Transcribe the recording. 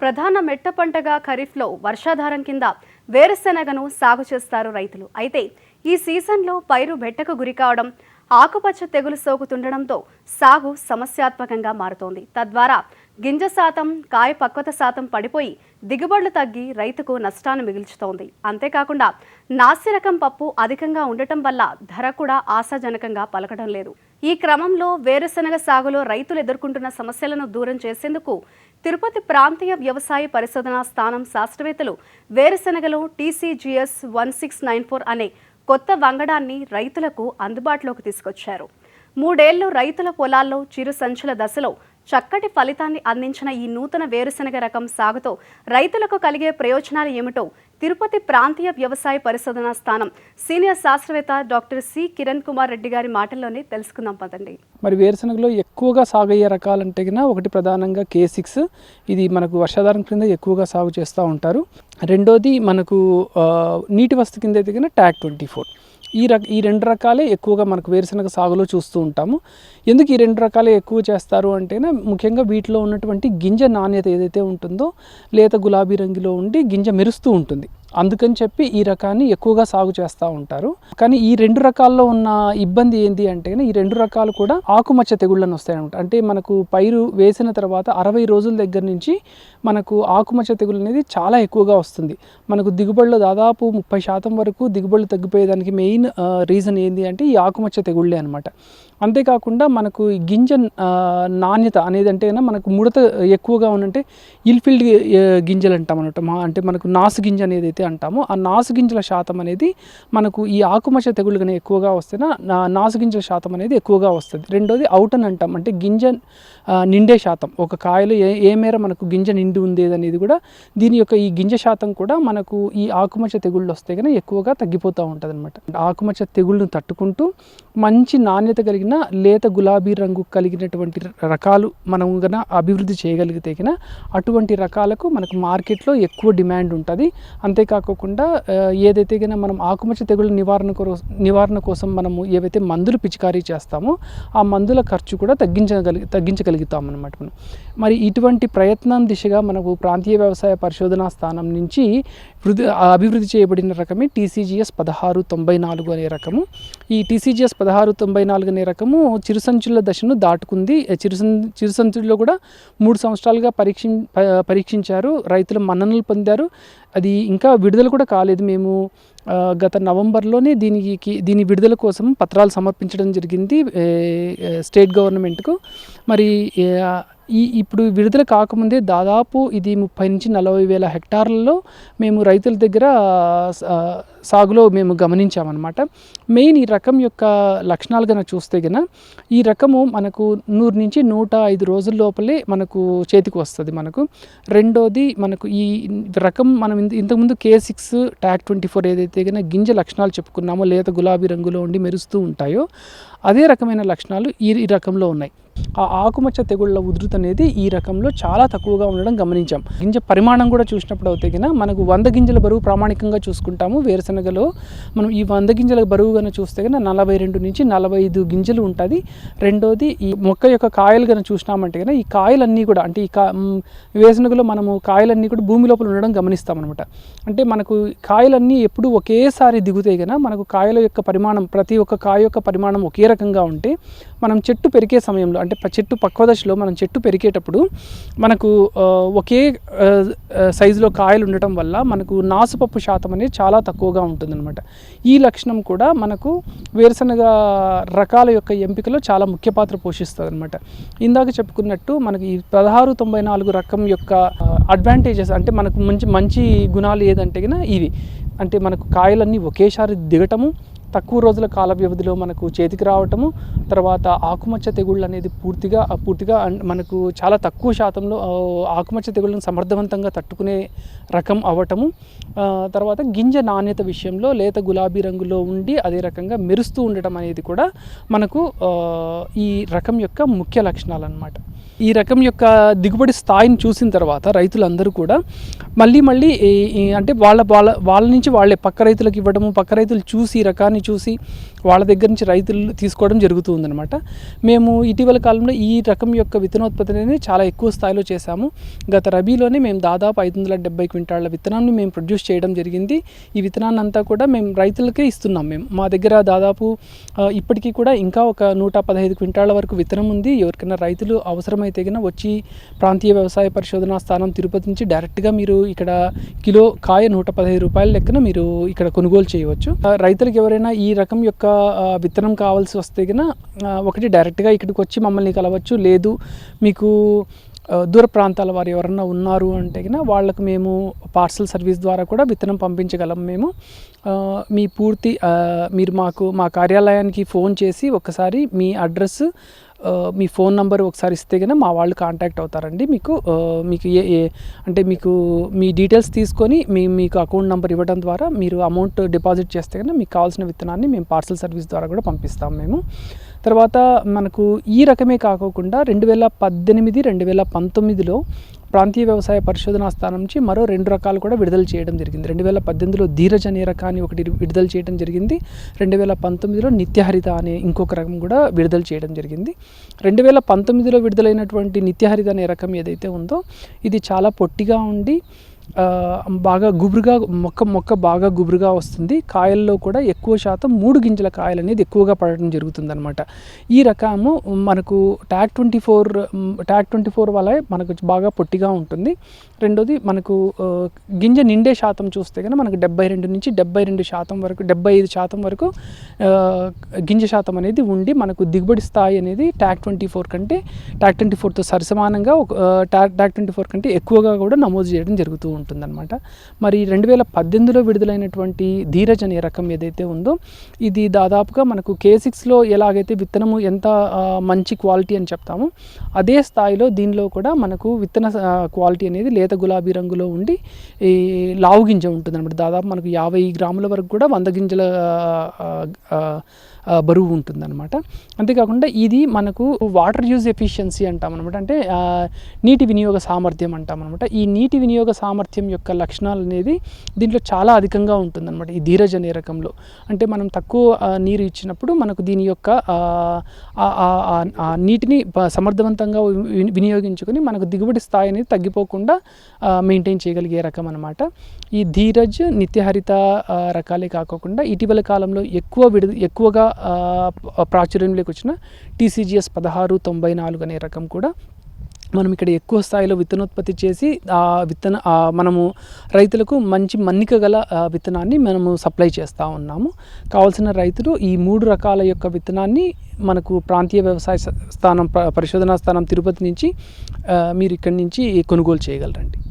ప్రధాన మెట్ట పంటగా ఖరీఫ్లో వర్షాధారం కింద వేరుశెనగను సాగు చేస్తారు రైతులు. అయితే ఈ సీజన్లో పైరు బెట్టకు గురి కావడం ఆకుపచ్చ తెగులు సోకుతుండడంతో సాగు సమస్యాత్మకంగా మారుతోంది. తద్వారా గింజ శాతం కాయ పక్వత శాతం పడిపోయి దిగుబడులు తగ్గి రైతుకు నష్టాన్ని మిగిల్చుతోంది. అంతేకాకుండా నాసిరకం పప్పు అధికంగా ఉండటం వల్ల ధర కూడా ఆశాజనకంగా పలకడం లేదు. ఈ క్రమంలో వేరుశెనగ సాగులో రైతులు ఎదుర్కొంటున్న సమస్యలను దూరం చేసేందుకు తిరుపతి ప్రాంతీయ వ్యవసాయ పరిశోధనా స్థానం శాస్త్రవేత్తలు వేరుశనగలో TCGS one six nine four అనే కొత్త వంగడాన్ని రైతులకు అందుబాటులోకి తీసుకొచ్చారు. మూడేళ్ళు రైతుల పొలాల్లో చిరు సంచుల దశలో చక్కటి ఫలితాన్ని అందించిన ఈ నూతన వేరుశెనగ రకం సాగుతో రైతులకు కలిగే ప్రయోజనాలు ఏమిటో తిరుపతి ప్రాంతీయ వ్యవసాయ పరిశోధనా స్థానం సీనియర్ శాస్త్రవేత్త డాక్టర్ సి కిరణ్ కుమార్ రెడ్డి గారి మాటల్లోనే తెలుసుకుందాం పదండి. మరి వేరుశనగలో ఎక్కువగా సాగు అయ్యే రకాలంటే ఒకటి ప్రధానంగా కే సిక్స్ ఇది మనకు వర్షాధారం కింద ఎక్కువగా సాగు చేస్తూ ఉంటారు. రెండోది మనకు నీటి వస్తు కింద అయితే ట్యాక్ ట్వంటీ ఫోర్. ఈ రక ఈ రెండు రకాలే ఎక్కువగా మనకు వేరుశనగ సాగులో చూస్తూ ఉంటాము. ఎందుకు ఈ రెండు రకాలే ఎక్కువ చేస్తారు అంటేనే ముఖ్యంగా వీటిలో ఉన్నటువంటి గింజ నాణ్యత ఏదైతే ఉంటుందో లేత గులాబీ రంగులో ఉండి గింజ మెరుస్తూ ఉంటుంది. అందుకని చెప్పి ఈ రకాన్ని ఎక్కువగా సాగు చేస్తూ ఉంటారు. కానీ ఈ రెండు రకాల్లో ఉన్న ఇబ్బంది ఏంటి అంటే ఈ రెండు రకాలు కూడా ఆకుమచ్చ తెగుళ్ళని వస్తాయనమాట అంటే మనకు పైరు వేసిన తర్వాత అరవై రోజుల దగ్గర నుంచి మనకు ఆకుమచ్చ తెగులు అనేది చాలా ఎక్కువగా వస్తుంది. మనకు దిగుబడిలో దాదాపు ముప్పై శాతం వరకు దిగుబడులు తగ్గిపోయేదానికి మెయిన్ రీజన్ ఏంటి అంటే ఈ ఆకుమచ్చ తెగుళ్ళే అనమాట అంతేకాకుండా మనకు ఈ గింజ నాణ్యత అనేది అంటే మనకు ముడత ఎక్కువగా ఉందంటే ఇల్ఫీల్డ్ గింజలు అంటాం అనమాట మా అంటే మనకు నాసు గింజ అనేది అయితే అంటామో ఆ నాసు గింజల శాతం అనేది మనకు ఈ ఆకుమచ్చ తెగులు కానీ ఎక్కువగా వస్తేనా నా నాసు గింజల శాతం అనేది ఎక్కువగా వస్తుంది. రెండోది అవుటన్ అంటాం. అంటే గింజ నిండే శాతం. ఒక కాయలో ఏ ఏ మేర మనకు గింజ నిండి ఉంది అనేది కూడా దీని యొక్క ఈ గింజ శాతం కూడా మనకు ఈ ఆకుమచ్చ తెగుళ్ళు వస్తే కానీ ఎక్కువగా తగ్గిపోతూ ఉంటుంది అనమాట ఆకుమచ్చ తెగుళ్ళను తట్టుకుంటూ మంచి నాణ్యత కలిగిన లేత గులాబీ రంగు కలిగినటువంటి రకాలు మనం గన అభివృద్ధి చేయగలిగితే కన అటువంటి రకాలకు మనకు మార్కెట్లో ఎక్కువ డిమాండ్ ఉంటుంది. అంతేకాకుండా ఏదైతే కనుక మనం ఆకుమచ్చ తెగుళ్ళ నివారణ కొర- నివారణ కోసం మనము ఏవైతే మందులు పిచికారీ చేస్తామో ఆ మందుల ఖర్చు కూడా తగ్గించగలి తగ్గించగలుగుతాం అనమాట మనం. మరి ఇటువంటి ప్రయత్నం దిశగా మనకు ప్రాంతీయ వ్యవసాయ పరిశోధనా స్థానం నుంచి అభివృద్ధి చేయబడిన రకమే టీసీజీఎస్ పదహారు తొంభై నాలుగు అనే రకము. ఈ టీసీజీఎస్ పదహారు తొంభై నాలుగు అనే రకము చిరుసంచుల దశను దాటుకుంది. చిరుసం చిరుసంచుల్లో కూడా మూడు సంవత్సరాలుగా పరీక్షి ప- పరీక్షించారు. రైతులు మన్ననలు పొందారు. అది ఇంకా విడుదల కూడా కాలేదు. మేము గత నవంబర్లోనే దీనికి దీని విడుదల కోసం పత్రాలు సమర్పించడం జరిగింది స్టేట్ గవర్నమెంట్కు. మరి ఈ ఇప్పుడు విడుదల కాకముందే దాదాపు ఇది ముప్పై నుంచి నలభై వేల హెక్టార్లలో మేము రైతుల దగ్గర సాగులో మేము గమనించామన్నమాట. మెయిన్ ఈ రకం యొక్క లక్షణాలు కనుక చూస్తే గన ఈ రకము మనకు నూరు నుంచి నూట ఐదు రోజుల లోపలే మనకు చేతికి వస్తుంది మనకు. రెండోది మనకు ఈ రకం మనం ఇంతకుముందు K six TAG twenty four ఏదైతే కనుక గింజ లక్షణాలు చెప్పుకున్నామో లేత గులాబీ రంగులో ఉండి మెరుస్తూ ఉంటాయో అదే రకమైన లక్షణాలు ఈ రకంలో ఉన్నాయి. ఆ ఆకుమచ్చ తెగుళ్ళ ఉధృతి అనేది ఈ రకంలో చాలా తక్కువగా ఉండడం గమనించాం. గింజ పరిమాణం కూడా చూసినప్పుడు అయితే కనుక మనకు వంద గింజల బరువు ప్రామాణికంగా చూసుకుంటాము. వేరుశనగలో మనం ఈ వంద గింజల బరువు కనుక చూస్తే కనుక నలభై రెండు నుంచి నలభై ఐదు గింజలు ఉంటుంది. రెండోది ఈ మొక్క యొక్క కాయలు కనుక చూసినామంటే కనుక ఈ కాయలన్నీ కూడా అంటే ఈ కా వేరుశనగలో మనము కాయలన్నీ కూడా భూమి లోపల ఉండడం గమనిస్తాం అనమాట అంటే మనకు కాయలన్నీ ఎప్పుడు ఒకేసారి దిగుతాయి కనుక మనకు కాయల యొక్క పరిమాణం ప్రతి ఒక్క కాయ యొక్క పరిమాణం ఒకే రకంగా ఉంటే మనం చెట్టు పెరిగే సమయంలో అంటే చెట్టు పక్వ దశలో మనం చెట్టు పెరిగేటప్పుడు మనకు ఒకే సైజులో కాయలు ఉండటం వల్ల మనకు నాసుపప్పు శాతం అనేది చాలా తక్కువగా ఉంటుందన్నమాట. ఈ లక్షణం కూడా మనకు వేరుశనగ రకాల యొక్క ఎంపికలో చాలా ముఖ్య పాత్ర పోషిస్తుంది అనమాట ఇందాక చెప్పుకున్నట్టు మనకి ఈ పదహారు తొంభై నాలుగు రకం యొక్క అడ్వాంటేజెస్ అంటే మనకు మంచి మంచి గుణాలు ఏదంటే ఇవి. అంటే మనకు కాయలన్నీ ఒకేసారి దిగటము తక్కువ రోజుల కాల వ్యవధిలో మనకు చేతికి రావటము తర్వాత ఆకుమచ్చ తెగుళ్ళు అనేది పూర్తిగా పూర్తిగా మనకు చాలా తక్కువ శాతంలో ఆకుమచ్చ తెగుళ్ళను సమర్థవంతంగా తట్టుకునే రకం అవ్వటము తర్వాత గింజ నాణ్యత విషయంలో లేత గులాబీ రంగులో ఉండి అదే రకంగా మెరుస్తూ ఉండటం అనేది కూడా మనకు ఈ రకం యొక్క ముఖ్య లక్షణాలు అన్నమాట ఈ రకం యొక్క దిగుబడి స్థాయిని చూసిన తర్వాత రైతులందరూ కూడా మళ్ళీ మళ్ళీ అంటే వాళ్ళ వాళ్ళ వాళ్ళ నుంచి వాళ్ళే పక్క రైతులకు ఇవ్వడము పక్క రైతులు చూసి ఈ రకాన్ని చూసి వాళ్ళ దగ్గర నుంచి రైతులు తీసుకోవడం జరుగుతుందనమాట మేము ఇటీవల కాలంలో ఈ రకం యొక్క విత్తనోత్పత్తి అనేది చాలా ఎక్కువ స్థాయిలో చేశాము. గత రబీలోనే మేము దాదాపు ఐదు వందల డెబ్బై క్వింటాళ్ళ విత్తనాన్ని మేము ప్రొడ్యూస్ చేయడం జరిగింది. ఈ విత్తనాన్ని అంతా కూడా మేము రైతులకే ఇస్తున్నాం మేము. మా దగ్గర దాదాపు ఇప్పటికీ కూడా ఇంకా ఒక నూట పదహైదు క్వింటాళ్ళ వరకు విత్తనం ఉంది. ఎవరికైనా రైతులు అవసరమైన అయితే కనుక వచ్చి ప్రాంతీయ వ్యవసాయ పరిశోధన స్థానం తిరుపతి నుంచి డైరెక్ట్గా మీరు ఇక్కడ కిలో కాయ నూట పదహైదు రూపాయల లెక్కన మీరు ఇక్కడ కొనుగోలు చేయవచ్చు. రైతులకు ఎవరైనా ఈ రకం యొక్క విత్తనం కావాల్సి వస్తే కనుక ఒకటి డైరెక్ట్గా ఇక్కడికి వచ్చి మమ్మల్ని కలవచ్చు. లేదు మీకు దూర ప్రాంతాల వారు ఎవరన్నా ఉన్నారు అంటే కనుక వాళ్ళకు మేము పార్సల్ సర్వీస్ ద్వారా కూడా విత్తనం పంపించగలం మేము. మీ పూర్తి మీరు మాకు మా కార్యాలయానికి ఫోన్ చేసి ఒకసారి మీ అడ్రస్ మీ ఫోన్ నంబర్ ఒకసారి ఇస్తే కనుక మా వాళ్ళు కాంటాక్ట్ అవుతారండి. మీకు మీకు ఏ ఏ అంటే మీకు మీ డీటెయిల్స్ తీసుకొని మీ మీకు అకౌంట్ నెంబర్ ఇవ్వడం ద్వారా మీరు అమౌంట్ డిపాజిట్ చేస్తే కనుక మీకు కావాల్సిన విత్తనాన్ని మేము పార్సల్ సర్వీస్ ద్వారా కూడా పంపిస్తాం మేము. తర్వాత మనకు ఈ రకమే కాకోకుండా రెండు వేల పద్దెనిమిది రెండు వేల పంతొమ్మిదిలో ప్రాంతీయ వ్యవసాయ పరిశోధనా స్థానం నుంచి మరో రెండు రకాలు కూడా విడుదల చేయడం జరిగింది. రెండు వేల పద్దెనిమిదిలో ధీరజ్ అనే రకాన్ని ఒకటి విడుదల చేయడం జరిగింది. రెండు వేల పంతొమ్మిదిలో నిత్యహరిత అనే ఇంకొక రకం కూడా విడుదల చేయడం జరిగింది. రెండు వేల పంతొమ్మిదిలో విడుదలైనటువంటి నిత్యహరిత అనే రకం ఏదైతే ఉందో ఇది చాలా పొట్టిగా ఉండి బాగా గుబురుగా మొక్క మొక్క బాగా గుబురుగా వస్తుంది. కాయల్లో కూడా ఎక్కువ శాతం మూడు గింజల కాయలు అనేది ఎక్కువగా పడటం జరుగుతుందన్నమాట. ఈ రకము మనకు TAG twenty four TAG twenty four వల్ల మనకు బాగా పొట్టిగా ఉంటుంది. రెండోది మనకు గింజ నిండే శాతం చూస్తే కనుక మనకు డెబ్బై రెండు నుంచి డెబ్బై రెండు శాతం వరకు డెబ్బై ఐదు శాతం వరకు గింజ శాతం అనేది ఉండి మనకు దిగుబడి స్థాయి అనేది ట్యాక్ ట్వంటీ ఫోర్ కంటే ట్యాక్ ట్వంటీ ఫోర్తో సరిసమానంగా ఒక ట్యాక్ ట్యాక్ ట్వంటీ ఫోర్ కంటే ఎక్కువగా కూడా నమోదు చేయడం జరుగుతుంది ఉంటుందన్నమాట. మరి రెండు వేల పద్దెనిమిదిలో విడుదలైనటువంటి ధీరజ్ అనే రకం ఏదైతే ఉందో ఇది దాదాపుగా మనకు కే సిక్స్లో ఎలాగైతే విత్తనము ఎంత మంచి క్వాలిటీ అని చెప్తామో అదే స్థాయిలో దీనిలో కూడా మనకు విత్తన క్వాలిటీ అనేది లేత గులాబీ రంగులో ఉండి ఈ లావు గింజ ఉంటుందన్నమాట. దాదాపు మనకు యాభై గ్రాముల వరకు కూడా వంద గింజల బరువు ఉంటుందన్నమాట. అంతేకాకుండా ఇది మనకు వాటర్ యూజ్ ఎఫిషియన్సీ అంటాం అనమాట అంటే నీటి వినియోగ సామర్థ్యం అంటాం అనమాట ఈ నీటి వినియోగ సామర్థ్యం యొక్క లక్షణాలు అనేది దీంట్లో చాలా అధికంగా ఉంటుందన్నమాట ఈ ధీరజ్ అనే రకంలో అంటే మనం తక్కువ నీరు ఇచ్చినప్పుడు మనకు దీని యొక్క నీటిని సమర్థవంతంగా వి- వినియోగించుకొని మనకు దిగుబడి స్థాయి అనేది తగ్గిపోకుండా మెయింటైన్ చేయగలిగే రకం అనమాట ఈ ధీరజ్ నిత్యహరిత రకాలే కాకుండా ఇటీవల కాలంలో ఎక్కువ విడు ఎక్కువగా ప్రాచుర్యంలోకి వచ్చిన టీసీజీఎస్ పదహారు తొంభై నాలుగు అనే రకం కూడా మనం ఇక్కడ ఎక్కువ స్థాయిలో విత్తనోత్పత్తి చేసి ఆ విత్తన మనము రైతులకు మంచి మన్నిక గల విత్తనాన్ని మనము సప్లై చేస్తూ ఉన్నాము. కావాల్సిన రైతులు ఈ మూడు రకాల యొక్క విత్తనాన్ని మనకు ప్రాంతీయ వ్యవసాయ స్థానం ప- పరిశోధనా స్థానం తిరుపతి నుంచి మీరు ఇక్కడి నుంచి కొనుగోలు చేయగలరండి.